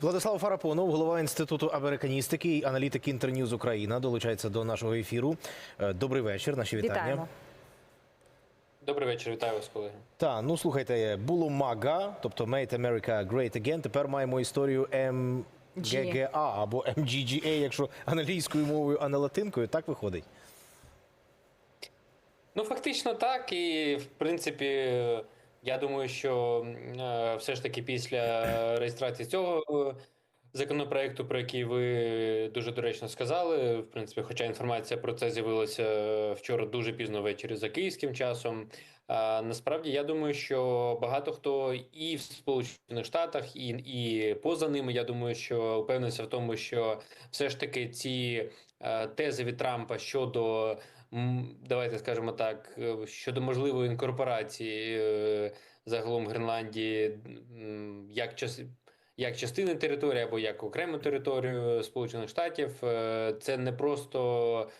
Владислав Фарапонов, голова інституту американістики і аналітик Інтерньюз Україна, долучається до нашого ефіру. Е, Добрий вечір. Наші вітання. Вітаємо. Добрий вечір, вітаю вас, колеги. Та ну слухайте, було МАГА, тобто Make America Great Again. Тепер маємо історію МГГА або MGGA, якщо англійською мовою, а не латинкою. Так виходить. Ну, фактично так, і в принципі, я думаю, що е, все ж таки після реєстрації цього е, законопроекту, про який ви дуже доречно сказали, в принципі, хоча інформація про це з'явилася вчора дуже пізно ввечері за київським часом. Насправді я думаю, що багато хто і в Сполучених Штатах, і, і поза ними, я думаю, що впевнився в тому, що все ж таки ці е, тези від Трампа щодо давайте скажемо так, е, щодо можливої інкорпорації е, загалом Гренландії як час. Як частини території або як окрему територію Сполучених Штатів, е, це не просто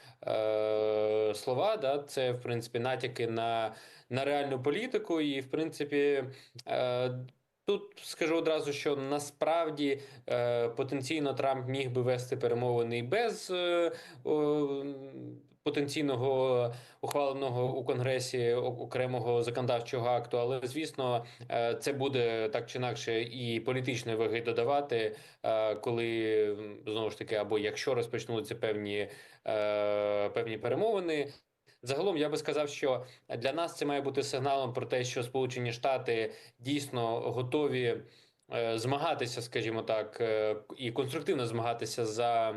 слова, да, це в принципі натяки на, на реальну політику, і в принципі. Тут скажу одразу, що насправді е, потенційно Трамп міг би вести перемовини і без е, потенційного ухваленого у Конгресі окремого законодавчого акту, але звісно, е, це буде так чи інакше і політичної ваги додавати, е, коли знову ж таки, або якщо розпочнуться певні, е, певні перемовини. Загалом я би сказав, що для нас це має бути сигналом про те, що Сполучені Штати дійсно готові змагатися, скажімо так, і конструктивно змагатися за.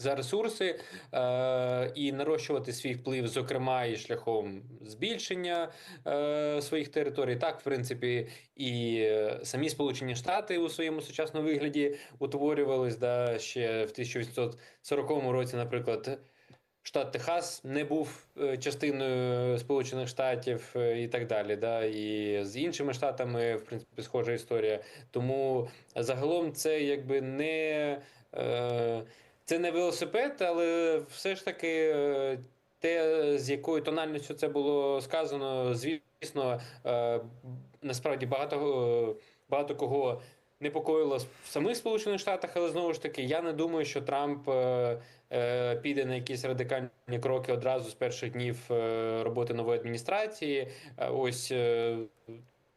За ресурси е, і нарощувати свій вплив, зокрема, і шляхом збільшення е, своїх територій. Так, в принципі, і е, самі Сполучені Штати у своєму сучасному вигляді утворювались да, ще в 1840 році, наприклад. Штат Техас не був е, частиною Сполучених Штатів е, і так далі. Да? І з іншими штатами, в принципі, схожа історія. Тому загалом це якби не е, це не велосипед, але все ж таки е, те, з якою тональністю це було сказано, звісно, е, насправді багато, багато кого непокоїло в самих Сполучених Штатах, але знову ж таки, я не думаю, що Трамп е, е, піде на якісь радикальні кроки одразу з перших днів е, роботи нової адміністрації. Е, Ось е,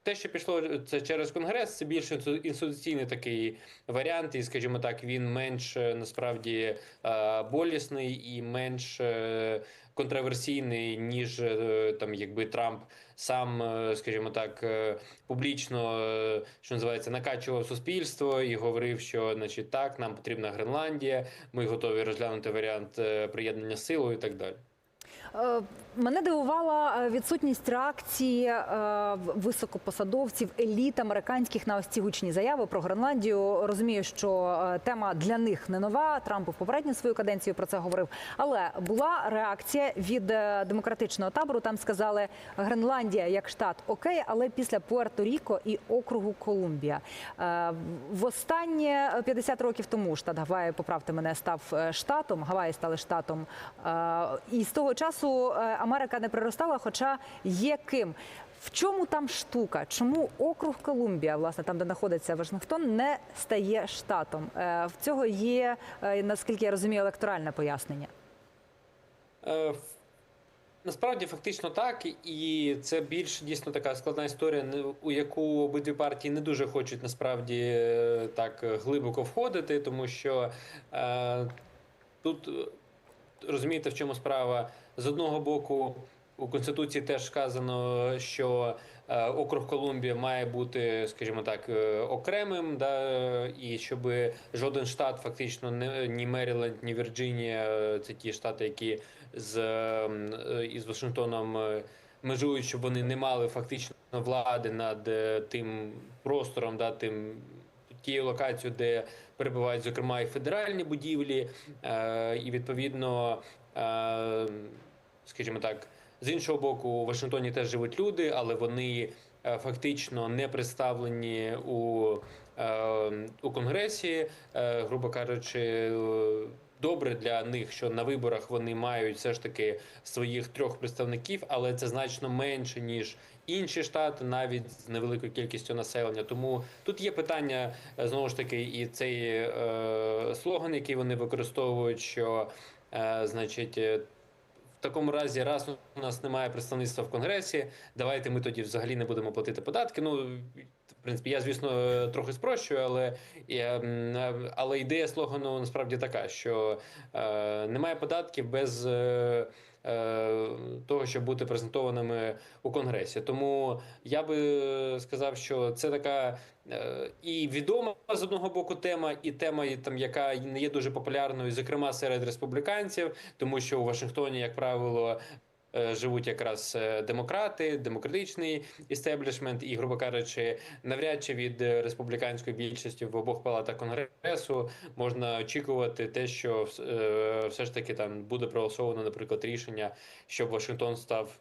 те, що пішло це через конгрес, це більш інсту- інституційний такий варіант, і скажімо так, він менш е, насправді е, болісний і менш е, контроверсійний, ніж е, там, якби Трамп сам, е, скажімо так, е, публічно е, що називається, накачував суспільство і говорив, що значить так, нам потрібна Гренландія, ми готові розглянути варіант е, приєднання силою і так далі. Е, Мене дивувала е, відсутність реакції е, високопосадовців, еліт американських на ось ці гучні заяви про Гренландію. Розумію, що тема для них не нова. Трамп в попередню свою каденцію про це говорив. Але була реакція від демократичного табору. Там сказали Гренландія як штат окей, але після Пуерто-Ріко і округу Колумбія. Е, Востаннє 50 років тому штат Гаваї, поправте мене, став штатом. Гаваї стали штатом. І з того часу е, Америка не приростала, хоча є ким. В чому там штука? Чому округ Колумбія, власне, там, де знаходиться Вашингтон, не стає штатом? Е, В цього є, е, наскільки я розумію, електоральне пояснення. Насправді, фактично так, і це більш дійсно така складна історія, у яку обидві партії не дуже хочуть насправді так глибоко входити, тому що е, тут розумієте, в чому справа з одного боку. У конституції теж сказано, що е, округ Колумбія має бути, скажімо так, е, окремим, да, і щоб жоден штат, фактично, не ні Меріленд, ні Вірджинія, е, це ті штати, які з ем, е, із Вашингтоном е, межують, щоб вони не мали фактично влади над е, тим простором, да, тим тією локацією, де перебувають, зокрема, і федеральні будівлі, е, і відповідно, е, скажімо так. З іншого боку, у Вашингтоні теж живуть люди, але вони е, фактично не представлені у, у Конгресі, грубо кажучи, добре для них, що на виборах вони мають все ж таки своїх трьох представників, але це значно менше ніж інші штати, навіть з невеликою кількістю населення. Тому тут є питання е, знову ж таки, і цей е, слоган, який вони використовують, що е, значить. Такому разі, раз у нас немає представництва в конгресі, давайте ми тоді взагалі не будемо платити податки. Ну в принципі, я звісно трохи спрощую, але я, е, але ідея слогану насправді така, що е, немає податків без е, того, щоб бути презентованими у конгресі. Тому я би сказав, що це така е, і відома з одного боку тема, і тема, там, яка не є дуже популярною, зокрема серед республіканців, тому що у Вашингтоні, як правило, е, живуть якраз е, демократи, демократичний істеблішмент, і, грубо кажучи, навряд чи від е, республіканської більшості в обох палатах конгресу можна очікувати те, що е, все ж таки там буде проголосовано, наприклад, рішення, щоб Вашингтон став.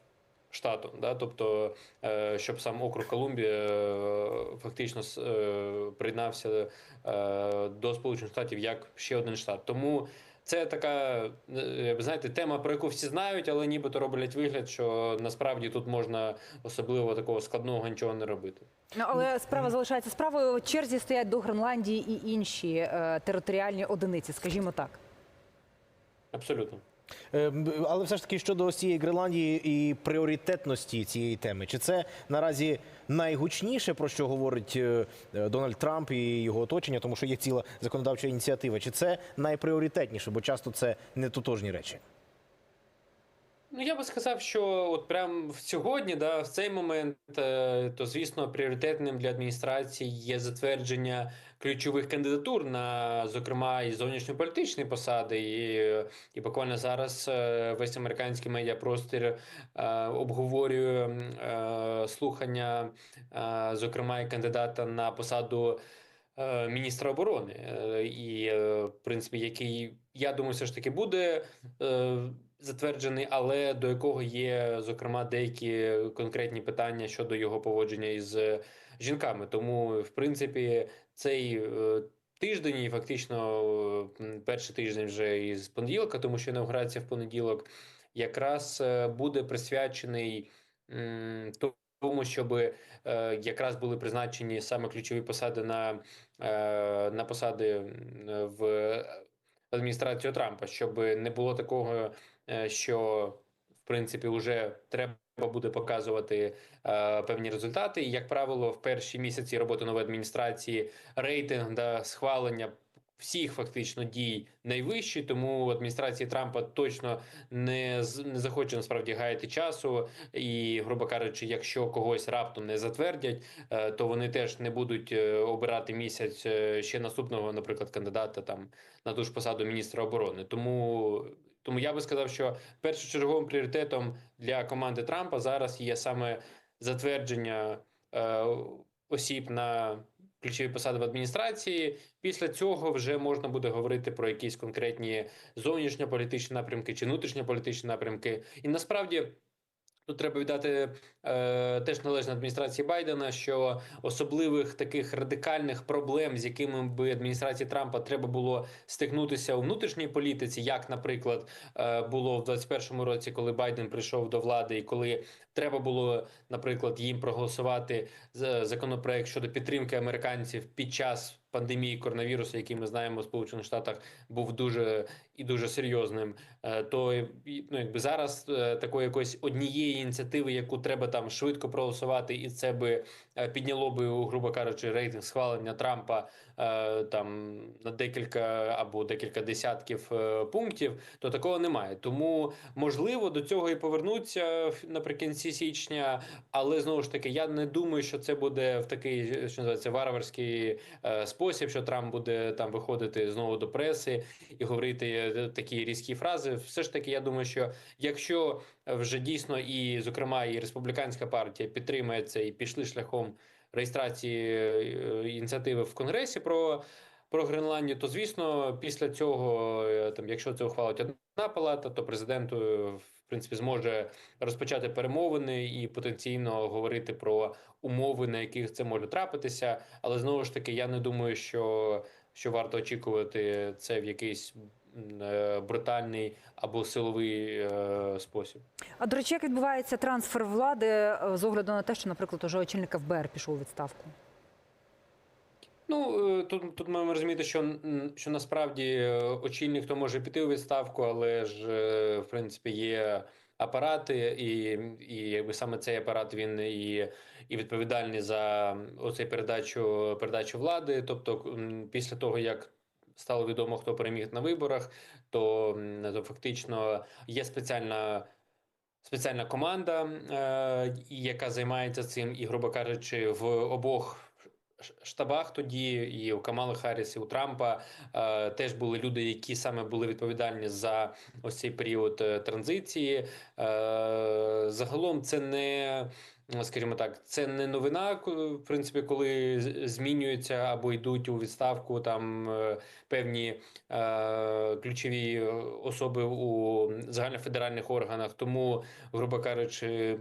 Штатом, да, тобто, е, щоб сам округ Колумбія е, фактично е, приєднався е, до Сполучених Штатів як ще один штат. Тому це така, е, знаєте, тема, про яку всі знають, але нібито роблять вигляд, що насправді тут можна особливо такого складного нічого не робити. Ну, але справа залишається справою. В черзі стоять до Гренландії і інші е, територіальні одиниці, скажімо так. Абсолютно. Е, Але все ж таки щодо ось цієї Гренландії і пріоритетності цієї теми, чи це наразі найгучніше про що говорить е, Дональд Трамп і його оточення, тому що є ціла законодавча ініціатива? Чи це найпріоритетніше, бо часто це не тотожні речі? Ну, я би сказав, що от прям сьогодні, да, в цей момент, е, то звісно, пріоритетним для адміністрації є затвердження ключових кандидатур на, зокрема, і зовнішньополітичні посади. І, і буквально зараз е, весь американський медіапростір е, обговорює слухання, зокрема, і кандидата на посаду. Міністра оборони, і в принципі, який я думаю, все ж таки буде е, затверджений, але до якого є зокрема деякі конкретні питання щодо його поводження із е, жінками. Тому, в принципі, цей е, тиждень, і фактично е, перший тиждень вже із понеділка, тому що інаугурація в понеділок, якраз е, буде присвячений тому, щоб якраз були призначені саме ключові посади на, на посади в адміністрацію Трампа, щоб не було такого, е, що в принципі вже треба буде показувати е, певні результати. І, як правило, в перші місяці роботи нової адміністрації рейтинг да, схвалення всіх фактично дій найвищий, тому адміністрації Трампа точно не, не захоче насправді гаяти часу. І, грубо кажучи, якщо когось раптом не затвердять, е, то вони теж не будуть е, обирати місяць е, ще наступного, наприклад, кандидата там на ту ж посаду міністра оборони. Тому, тому я би сказав, що першочерговим пріоритетом для команди Трампа зараз є саме затвердження е, осіб на ключові посади в адміністрації. Після цього вже можна буде говорити про якісь конкретні зовнішньополітичні напрямки чи внутрішньополітичні напрямки. І насправді. Тут треба віддати е, теж належне адміністрації Байдена, що особливих таких радикальних проблем, з якими би адміністрації Трампа треба було стикнутися у внутрішній політиці, як, наприклад, е, було в 21-му році, коли Байден прийшов до влади, і коли треба було, наприклад, їм проголосувати за законопроект щодо підтримки американців під час пандемії коронавірусу, який ми знаємо в Сполучених Штатах, був дуже і дуже серйозним. Е, То ну, якби зараз е, такої якоїсь однієї ініціативи, яку треба там швидко проголосувати, і це би е, підняло би, грубо кажучи, рейтинг схвалення Трампа там на декілька або декілька десятків пунктів, то такого немає. Тому можливо до цього і повернуться наприкінці січня, але знову ж таки, я не думаю, що це буде в такий що називається варварський спосіб, що Трамп буде там виходити знову до преси і говорити такі різкі фрази. Все ж таки, я думаю, що якщо вже дійсно і, зокрема, і республіканська партія підтримає це і пішли шляхом реєстрації е, ініціативи в Конгресі про. Про Гренландію, то звісно, після цього, е, там, якщо це ухвалить одна палата, то президент, е, в принципі, зможе розпочати перемовини і потенційно говорити про умови, на яких це може трапитися. Але знову ж таки, я не думаю, що що варто очікувати це в якийсь е, брутальний або силовий е, спосіб. А до речі, як відбувається трансфер влади е, з огляду на те, що, наприклад, уже очільник ФБР пішов у відставку? Ну е, тут, тут маємо розуміти, що, що насправді е, очільник то може піти у відставку, але ж е, в принципі є апарати, і, і якби саме цей апарат він і, і відповідальний за оцей передачу передачу влади. Тобто, після того як стало відомо, хто переміг на виборах, то, то фактично є спеціальна. Спеціальна команда, е, яка займається цим, і, грубо кажучи, в обох штабах тоді, і у Камали Харріс, і у Трампа е, теж були люди, які саме були відповідальні за ось цей період е, транзиції. Е, загалом це не. Скажімо так, це не новина, в принципі, коли змінюються або йдуть у відставку там е, певні е, ключові е, особи у загальнофедеральних органах. Тому, грубо кажучи,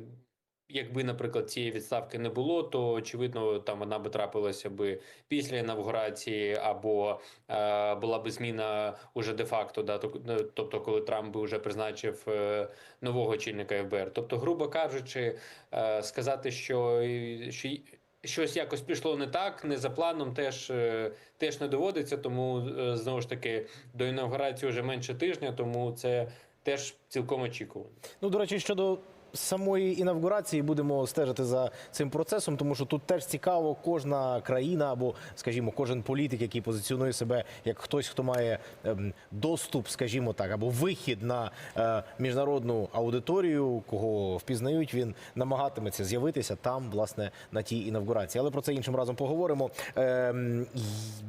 якби, наприклад, цієї відставки не було, то очевидно там вона би трапилася би після інавгурації, або е, була би зміна уже де-факто, да, ну, тобто, коли Трамп би вже призначив е, нового очільника ФБР. Тобто, грубо кажучи, е, сказати, що, що щось якось пішло не так, не за планом, теж, е, теж не доводиться. Тому е, знову ж таки до інавгурації вже менше тижня, тому це теж цілком очікувано. Ну, до речі, щодо самої інавгурації будемо стежити за цим процесом, тому що тут теж цікаво, кожна країна або, скажімо, кожен політик, який позиціонує себе як хтось, хто має ем, доступ, скажімо так, або вихід на е, міжнародну аудиторію, кого впізнають, він намагатиметься з'явитися там, власне, на тій інавгурації. Але про це іншим разом поговоримо. Ем,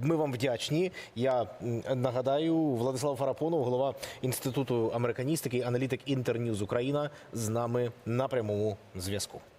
ми вам вдячні. Я нагадаю, Владислав Фарапонов, голова інституту американістики, аналітик Інтерньюз Україна, з нами на прямому зв'язку.